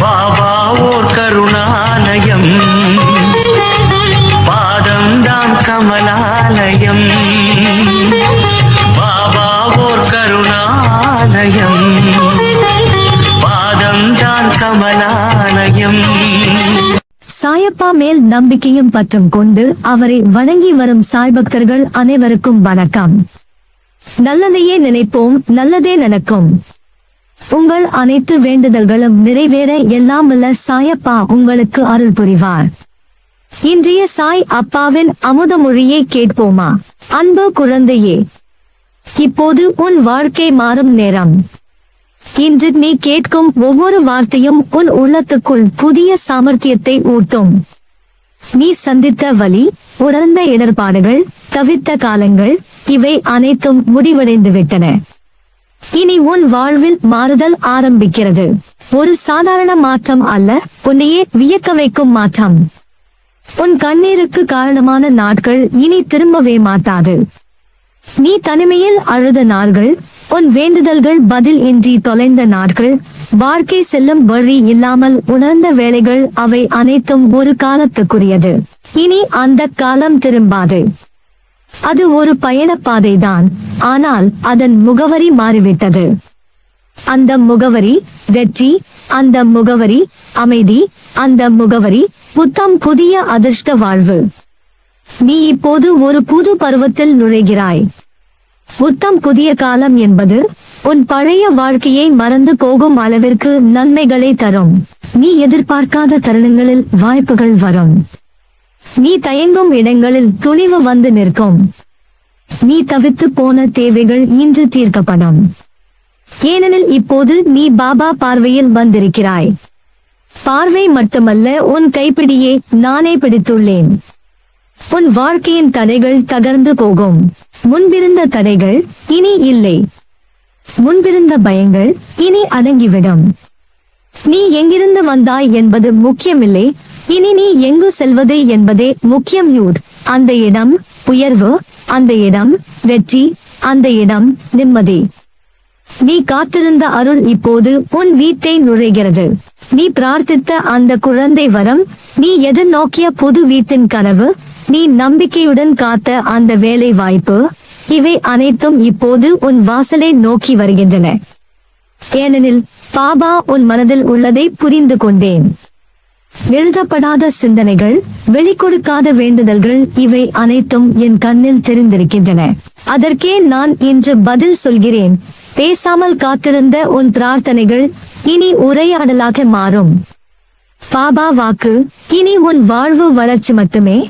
பாபா ஓர் கருணாலயம். பாதம் தான் கமலாலயம். பாபா ஓர் கருணாலயம். பாதம் தான் கமலாலயம். சாயப்பா மேல் நம்பிக்கையும் பற்றும் கொண்டு அவரை வணங்கி வரும் சாய் பக்தர்கள் அனைவருக்கும் வணக்கம். நல்லதையே நினைப்போம் நல்லதே நடக்கும். உங்கள் அனைத்து வேண்டுதல்களும் நிறைவேற எல்லாம் உள்ள சாயப்பா உங்களுக்கு அருள் புரிவார். இன்றைய சாய் அப்பாவின் அமுத மொழியை கேட்போமா? அன்பு குழந்தையே இப்போது உன் வாழ்க்கை மாறும் நேரம். இன்று நீ கேட்கும் ஒவ்வொரு வார்த்தையும் உன் உள்ளத்துக்குள் புதிய சாமர்த்தியத்தை ஊட்டும். நீ சந்தித்த வலி உணர்ந்த இடர்பாடுகள் தவித்த காலங்கள் இவை அனைத்தும் முடிவடைந்து விட்டன இனி உன் வாழ்வில் மாறுதல் ஆரம்பிக்கிறது. ஒரு சாதாரண மாற்றம் அல்ல உன்னையே வியக்க வைக்கும் மாற்றம். உன் கண்ணீருக்கு காரணமான நாட்கள் இனி திரும்பவே மாட்டாது. நீ தனிமையில் அழுத நாள்கள் உன் வேண்டுதல்கள் பதில் இன்றி தொலைந்த நாட்கள் வாழ்க்கை செல்லும் வழி இல்லாமல் உணர்ந்த வேலைகள் அவை அனைத்தும் ஒரு காலத்துக்குரியது. இனி அந்த காலம் திரும்பாது. அது ஒரு பயணப்பாதைதான் ஆனால் அதன் முகவரி மாறிவிட்டது. அந்த முகவரி வெற்றி அந்த முகவரி அமைதி அந்த முகவரி புத்தம் புதிய அதிர்ஷ்ட வாழ்வு. நீ இப்போது ஒரு புது பருவத்தில் நுழைகிறாய். புத்தம் புதிய காலம் என்பது உன் பழைய வாழ்க்கையை மறந்து போகும் அளவிற்கு நன்மைகளை தரும். நீ எதிர்பார்க்காத தருணங்களில் வாய்ப்புகள் வரும். நீ தயங்கும் இடங்களில் துணிவு வந்து நிற்கும். நீ தவித்து போன தேவைகள் இன்று தீர்க்கப்படும். ஏனெனில் இப்போது நீ பாபா பார்வையில் வந்திருக்கிறாய். பார்வை மட்டுமல்ல உன் கைப்பிடியை நானே பிடித்துள்ளேன். உன் வாழ்க்கையின் தடைகள் தகர்ந்து போகும். முன்பிருந்த தடைகள் இனி இல்லை. முன்பிருந்த பயங்கள் இனி அடங்கிவிடும். நீ எங்கிருந்து வந்தாய் என்பது முக்கியமில்லை. இனி நீ எங்கு செல்வது என்பதே முக்கியம் யூட் அந்த இடம் உயர்வு அந்த இடம் வெற்றி அந்த இடம் நிம்மதி. நீ காத்திருந்த அருள் இப்போது உன் வீட்டை நுழைகிறது. நீ பிரார்த்தித்த அந்த குழந்தை வரம் நீ எதிர்நோக்கிய புது வீட்டின் கனவு நீ நம்பிக்கையுடன் காத்த அந்த வேலை வாய்ப்பு இவை அனைத்தும் இப்போது உன் வாசலை நோக்கி வருகின்றன. ஏனெனில் பாபா உன் மனதில் உள்ளதை புரிந்து கொண்டேன். எழுதப்படாத சிந்தனைகள் வெளிக்கொடுக்காத வேண்டுதல்கள் இவை அனைத்தும் என் கண்ணில் தெரிந்திருக்கின்றன. அதற்கே நான் இன்று பதில் சொல்கிறேன். பேசாமல் காத்திருந்த உன் பிரார்த்தனைகள் இனி உரையாடலாக மாறும். பாபா வாக்கு இனி உன் வாழ்வு வளர்ச்சி மட்டுமே.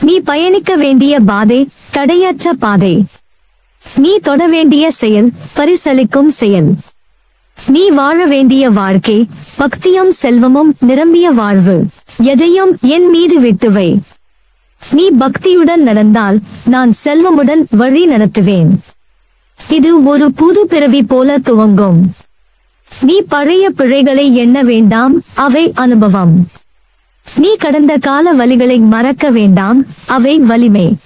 நீ பயணிக்க வேண்டிய பாதை தடையற்ற பாதை. நீ தொட வேண்டிய செயல் பரிசளிக்கும் செயல். நீ வாழ வேண்டிய வாழ்க்கை பக்தியும் செல்வமும் நிரம்பிய வாழ்வு. எதையும் என் மீது விட்டுவை நீ பக்தியுடன் நடந்தால் நான் செல்வமுடன் வழி நடத்துவேன். இது ஒரு புது பிறவி போல துவங்கும். நீ பழைய பிழைகளை எண்ண வேண்டாம் அவை அனுபவம். நீ கடந்த கால வழிகளை மறக்க வேண்டாம் அவை வலிமை.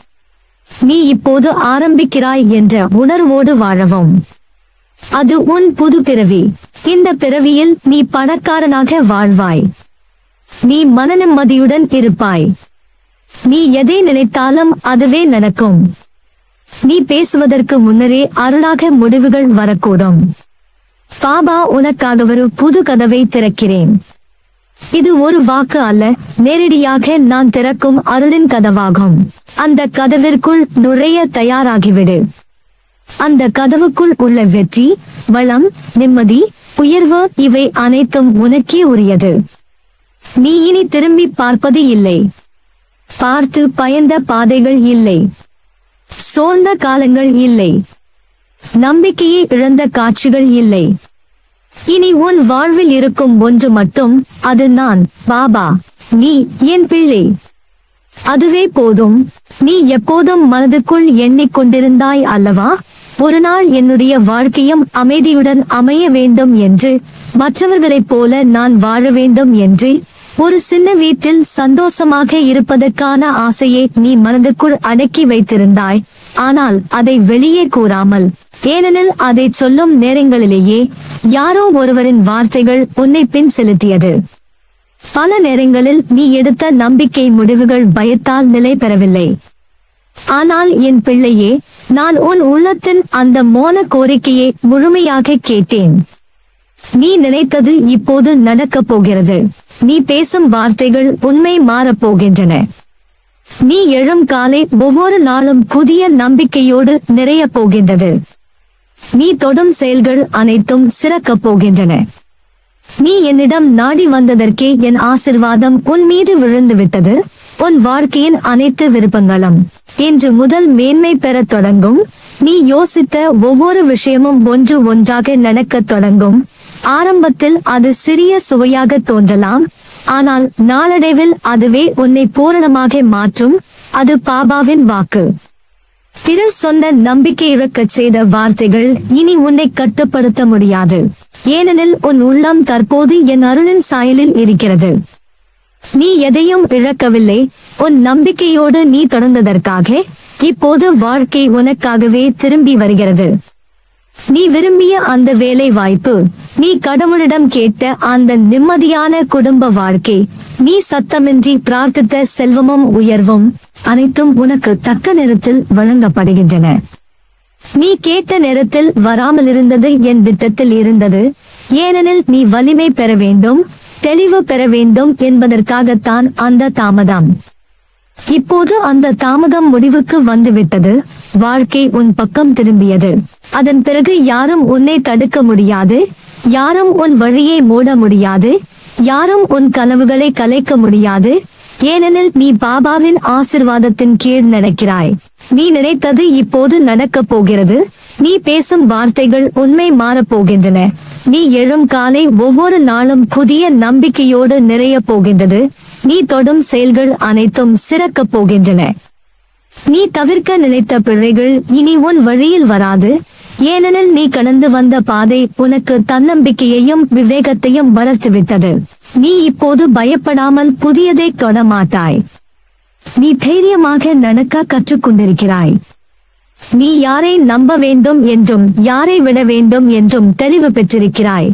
நீ இப்போது ஆரம்பிக்கிறாய் என்ற உணர்வோடு வாழவும். அது உன் புது பிறவி. இந்த பிறவியில் நீ பணக்காரனாக வாழ்வாய். நீ மனநிம்மதியுடன் இருப்பாய். நீ எதை நினைத்தாலும் அதுவே நடக்கும். நீ பேசுவதற்கு முன்னரே அருளாக முடிவுகள் வரக்கூடும். பாபா உனக்காக ஒரு புது கதவை திறக்கிறேன். இது ஒரு வாக்கு அல்ல. நேரடியாக நான் திறக்கும் அருளின் கதவாகும். அந்த கதவிற்குள் நுழைய தயாராகிவிடு. அந்த கதவுக்குள் உள்ள வெற்றி வளம் நிம்மதி உயர்வு இவை அனைத்தும் உனக்கே உரியது. நீ இனி திரும்பி பார்ப்பது இல்லை. பார்த்து பயந்த பாதைகள் இல்லை. சோர்ந்த காலங்கள் இல்லை. நம்பிக்கையை இழந்த காட்சிகள் இல்லை. இனி உன் வாழ்வில் இருக்கும் ஒன்று மட்டும் அது நான் பாபா. நீ என் பிள்ளை. அதுவே போதும். நீ எப்போதும் மனதுக்குள் எண்ணிக்கொண்டிருந்தாய் அல்லவா? ஒரு நாள் என்னுடைய வாழ்க்கையும் அமைதியுடன் அமைய வேண்டும் என்று மற்றவர்களைப் போல நான் வாழ வேண்டும் என்று ஒரு சின்ன வீட்டில் சந்தோஷமாக இருப்பதற்கான ஆசையை நீ மனதுக்குள் அடக்கி வைத்திருந்தாய். ஆனால் அதை வெளியே கூறாமல் ஏனெனில் அதை சொல்லும் நேரங்களிலேயே யாரோ ஒருவரின் வார்த்தைகள் உன்னை பின் செலுத்தியது. பல நேரங்களில் நீ எடுத்த நம்பிக்கை முடிவுகள் பயத்தால் நிலை பெறவில்லை. ஆனால் என் பிள்ளையே நான் உன் உள்ளத்தின் அந்த மோன கோரிக்கையை முழுமையாக கேட்டேன். நீ நினைத்தது இப்போது நடக்கப் போகிறது. நீ பேசும் வார்த்தைகள் உண்மை மாறப் போகின்றன. நீ எழும் காலை ஒவ்வொரு நாளும் புதிய நம்பிக்கையோடு நிறையப் போகின்றது. நீ தொடும் செயல்கள் அனைத்தும் சிறக்கப் போகின்றன. நீ என்னிடம் நாடி வந்ததற்கே என் ஆசிர்வாதம் உன் மீது விழுந்து விட்டது உன் வாழ்க்கையின் அனைத்து விருப்பங்களும் இன்று முதல் மேன்மை பெறத் தொடங்கும். நீ யோசித்த ஒவ்வொரு விஷயமும் ஒன்று ஒன்றாக நடக்கத் தொடங்கும். ஆரம்பத்தில் அது சிறிய சுவையாக தோன்றலாம். ஆனால் நாளடைவில் அதுவே உன்னை பூரணமாக மாற்றும். அது பாபாவின் வாக்கு. பிறர் சொன்ன நம்பிக்கை இழக்கச் செய்த வார்த்தைகள் இனி உன்னை கட்டுப்படுத்த முடியாது. ஏனெனில் உன் உள்ளம் தற்போது என் அருளின் சாயலில் இருக்கிறது. நீ எதையும் இழக்கவில்லை. உன் நம்பிக்கையோடு நீ தொடர்ந்ததற்காக இப்போது வாழ்க்கை உனக்காகவே திரும்பி வருகிறது. நீ விரும்பிய அந்த வேலை வாய்ப்பு நீ கடவுளிடம் கேட்ட அந்த நிம்மதியான குடும்ப வாழ்க்கை நீ சத்தமின்றி பிரார்த்தித்த செல்வமும் உயர்வும் அனைத்தும் உனக்கு தக்க நேரத்தில் வழங்கப்படுகின்றன. நீ கேட்ட நேரத்தில் வராமல் இருந்தது என் திட்டத்தில் இருந்தது. ஏனெனில் நீ வலிமை பெற வேண்டும் தெளிவு பெற வேண்டும் என்பதற்காகத்தான் அந்த தாமதம். இப்போது அந்த தாமதம் முடிவுக்கு வந்துவிட்டது. வாழ்க்கை உன் பக்கம் திரும்பியது. அதன் பிறகு யாரும் உன்னை தடுக்க முடியாது யாரும் உன் வழியை மூட முடியாது யாரும் உன் கனவுகளை கலைக்க முடியாது. ஏனெனில் நீ பாபாவின் ஆசிர்வாதத்தின் கீழ் நடக்கிறாய். நீ நினைத்தது இப்போது நடக்கப் போகிறது. நீ பேசும் வார்த்தைகள் உண்மை மாறப் போகின்றன. நீ எழும் காலை ஒவ்வொரு நாளும் புதிய நம்பிக்கையோடு நிறைய போகின்றது. நீ தொடும் செயல்கள் அனைத்தும் சிறக்கப் போகின்றன. நீ தவிர்க்க நினைத்த பிழைகள் இனி உன் வழியில் வராது. ஏனெனில் நீ கடந்து வந்த பாதை உனக்கு தன்னம்பிக்கையையும் விவேகத்தையும் வளர்த்துவிட்டது. நீ இப்போது பயப்படாமல் புதியதை தொட மாட்டாய் நீ தைரியமாக நடக்க கற்றுக்கொண்டிருக்கிறாய். நீ யாரை நம்ப வேண்டும் என்றும் யாரை விட வேண்டும் என்றும் தெளிவு பெற்றிருக்கிறாய்.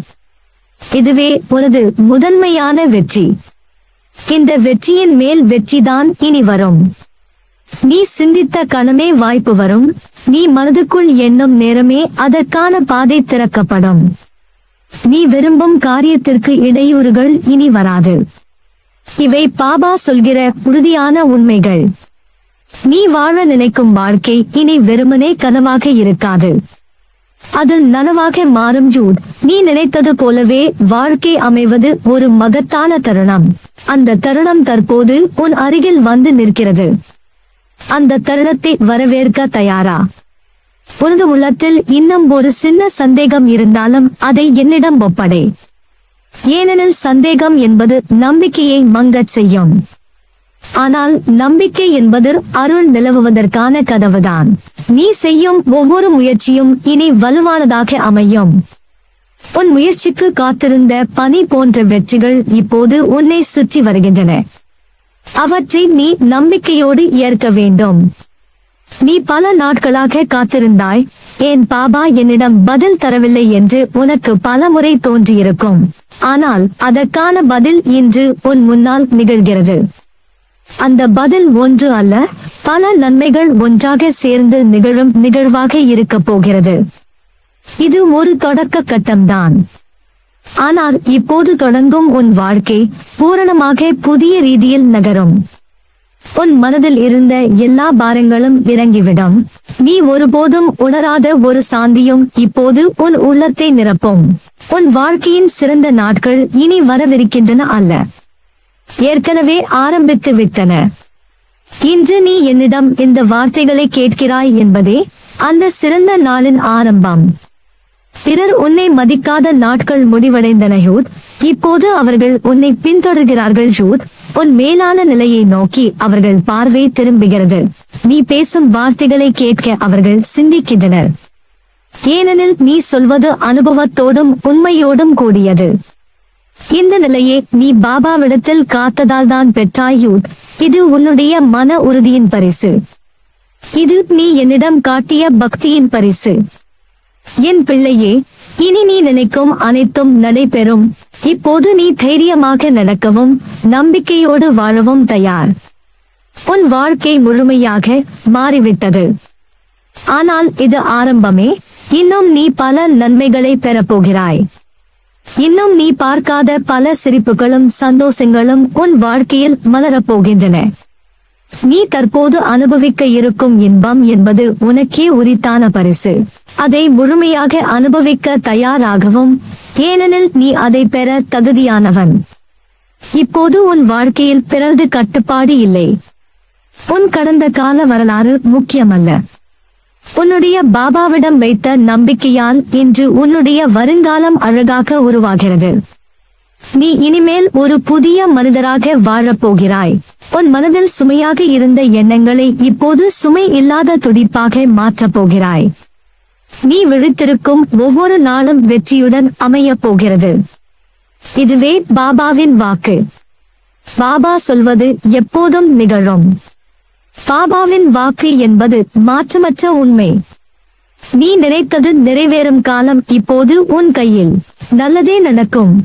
இதுவே உனது முதன்மையான வெற்றி. இந்த வெற்றியின் மேல் வெற்றிதான் இனி வரும். நீ சிந்தித்த கணமே வாய்ப்பு வரும். நீ மனதுக்குள் எண்ணும் நேரமே அதற்கான பாதை திறக்கப்படும். நீ விரும்பும் காரியத்திற்கு இடையூறுகள் இனி வராது. இவை பாபா சொல்கிற உறுதியான உண்மைகள். நீ வாழ நினைக்கும் வாழ்க்கை இனி வெறுமனே கனவாக இருக்காது. அது நனவாக மாறும் ஜூட். நீ நினைத்தது போலவே வாழ்க்கை அமைவது ஒரு மகத்தான தருணம். அந்த தருணம் தற்போது உன் அருகில் வந்து நிற்கிறது. அந்த தருணத்தை வரவேற்க தயாரா? உனது உள்ளத்தில் இன்னும் ஒரு சின்ன சந்தேகம் இருந்தாலும் அதை என்னிடம் ஒப்படை. ஏனெனில் சந்தேகம் என்பது நம்பிக்கையை மங்கச் செய்யும். ஆனால் நம்பிக்கை என்பது அருள் நிலவுவதற்கான கதவுதான். நீ செய்யும் ஒவ்வொரு முயற்சியும் இனி வலுவானதாக அமையும். உன் முயற்சிக்கு காத்திருந்த பனி போன்ற வெற்றிகள் இப்போது உன்னை சுற்றி வருகின்றன. அவற்றை நீ நம்பிக்கையோடு ஏற்க வேண்டும். நீ பல நாட்களாக காத்திருந்தாய். என் பாபா என்னிடம் பதில் தரவில்லை என்று உனக்கு பல முறை தோன்றியிருக்கும். ஆனால் அதற்கான பதில் இன்று உன் முன்னால் நிகழ்கிறது. அந்த பதில் ஒன்று அல்ல பல நன்மைகள் ஒன்றாக சேர்ந்து நிகழும் நிகழ்வாக இருக்கப் போகிறது. இது ஒரு தொடக்க கட்டம்தான். ஆனால் இப்போது தொடங்கும் உன் வாழ்க்கை பூரணமாக புதிய ரீதியில் நகரும். உன் மனதில் இருந்த எல்லா பாரங்களும் இறங்கிவிடும். நீ ஒருபோதும் உணராத ஒரு சாந்தியும் இப்போது உன் உள்ளத்தை நிரப்பும். உன் வாழ்க்கையின் சிறந்த நாட்கள் இனி வரவிருக்கின்றன அல்ல. ஏற்கனவே ஆரம்பித்து விட்டன. இன்று நீ என்னிடம் இந்த வார்த்தைகளை கேட்கிறாய் என்பதே அந்த சிறந்த நாளின் ஆரம்பம். பிறர் உன்னை மதிக்காத நாட்கள் முடிவடைந்தன யூட் இப்போது அவர்கள் உன்னை பின்தொடர்கிறார்கள் ஜூட் உன் மேலான நிலையை நோக்கி அவர்கள் பார்வை திரும்புகிறது. நீ பேசும் வார்த்தைகளை கேட்க அவர்கள் சிந்திக்கின்றனர். ஏனெனில் நீ சொல்வது அனுபவத்தோடும் உண்மையோடும் கூடியது. இந்த நிலையை நீ பாபாவிடத்தில் காத்ததால் தான் பெற்றாய் யூத். இது உன்னுடைய மன உறுதியின் பரிசு. இது நீ என்னிடம் காட்டிய பக்தியின் பரிசு. என் பிள்ளையே இனி நீ நினைக்கும் அனைத்தும் நடைபெறும். இப்போது நீ தைரியமாக நடக்கவும் நம்பிக்கையோடு வாழவும் தயார். உன் வாழ்க்கை முழுமையாக மாறிவிட்டது. ஆனால் இது ஆரம்பமே. இன்னும் நீ பல நன்மைகளை பெறப்போகிறாய் இன்னும் நீ பார்க்காத பல சிரிப்புகளும் சந்தோஷங்களும் உன் வாழ்க்கையில் மலரப் போகின்றன. நீ தற்போது அனுபவிக்க இருக்கும் இன்பம் என்பது உனக்கே உரித்தான பரிசு. அதை முழுமையாக அனுபவிக்க தயாராகவும் ஏனெனில் நீ அதை பெற தகுதியானவன். இப்போது உன் வாழ்க்கையில் பிறந்து கட்டுப்பாடு இல்லை. உன் கடந்த கால வரலாறு முக்கியமல்ல. உன்னுடைய பாபாவிடம் வைத்த நம்பிக்கையால் இன்று உன்னுடைய வருங்காலம் அழகாக உருவாகிறது. நீ இனிமேல் ஒரு புதிய மனிதராக வாழப் போகிறாய் உன் மனதில் சுமையாக இருந்த எண்ணங்களை இப்போது சுமை இல்லாத துடிப்பாக மாற்றப் போகிறாய். நீ விழித்திருக்கும் ஒவ்வொரு நாளும் வெற்றியுடன் அமையப் போகிறது. இதுவே பாபாவின் வாக்கு. பாபா சொல்வது எப்போதும் நிகழும். பாபாவின் வாக்கு என்பது மாற்றமற்ற உண்மை. நீ நினைத்தது நிறைவேறும் காலம் இப்போது உன் கையில். நல்லதே நடக்கும்.